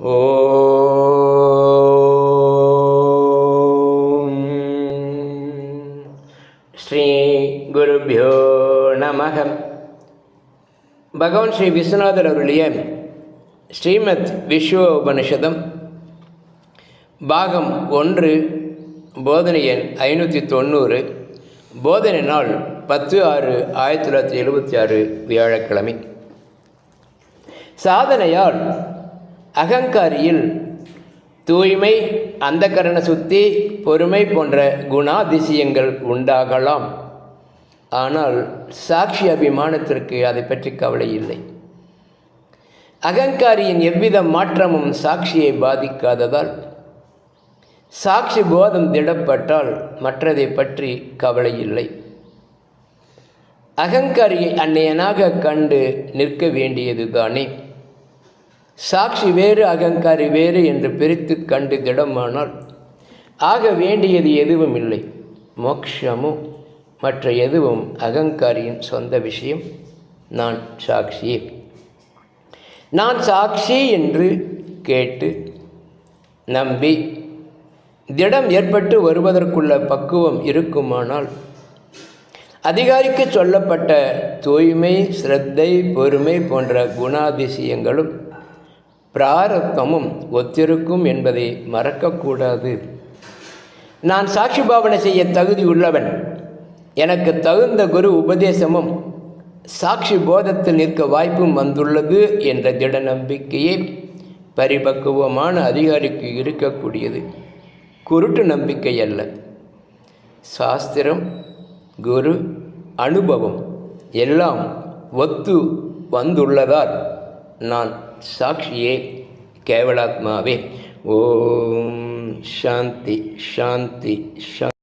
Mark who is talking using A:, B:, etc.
A: ஓம் ஸ்ரீ குருபியோ நமக பகவான் ஸ்ரீ விஸ்வநாதர் அவருடைய ஸ்ரீமத் விஸ்வ உபனிஷதம் பாகம் ஒன்று போதனை எண் ஐநூற்றி தொண்ணூறு போதனை நாள் பத்து ஆறு ஆயிரத்தி தொள்ளாயிரத்தி எழுபத்தி ஆறு வியாழக்கிழமை. சாதனையால் அகங்காரியில் தூய்மை அந்தகரண சுத்தி பொறுமை போன்ற குணாதிசயங்கள் உண்டாகலாம். ஆனால் சாட்சி அபிமானத்திற்கு அதை பற்றி கவலை இல்லை. அகங்காரியின் எவ்வித மாற்றமும் சாட்சியை பாதிக்காததால் சாட்சி போதம் திடப்பட்டால் மற்றதை பற்றி கவலை இல்லை. அகங்காரியை அந்நியனாக கண்டு நிற்க வேண்டியதுதானே? சாட்சி வேறு அகங்காரி வேறு என்று பிரித்து கண்டு திடமானால் ஆக வேண்டியது எதுவும் இல்லை. மோக்ஷமும் மற்ற எதுவும் அகங்காரியின் சொந்த விஷயம். நான் சாட்சியே. நான் சாட்சி என்று கேட்டு நம்பி திடம் ஏற்பட்டு வருவதற்குள்ள பக்குவம் இருக்குமானால் அதிகாரிக்கு சொல்லப்பட்ட தூய்மை சிரத்தை பொறுமை போன்ற குணாதிசயங்களும் பிராரத்தமும் ஒத்திருக்கும் என்பதை மறக்கக்கூடாது. நான் சாட்சி பாவனை செய்ய தகுதி உள்ளவன். எனக்கு தகுந்த குரு உபதேசமும் சாட்சி போதத்தில் நிற்க வாய்ப்பும் வந்துள்ளது என்ற திட நம்பிக்கையே பரிபக்குவமான அதிகாரிக்கு இருக்கக்கூடியது. குருட்டு நம்பிக்கை அல்ல. சாஸ்திரம் குரு அனுபவம் எல்லாம் ஒத்து வந்துள்ளதால் நான் சாட்சியே கேவலாத்மாவே. ஓம் சாந்தி சாந்தி சாந்தி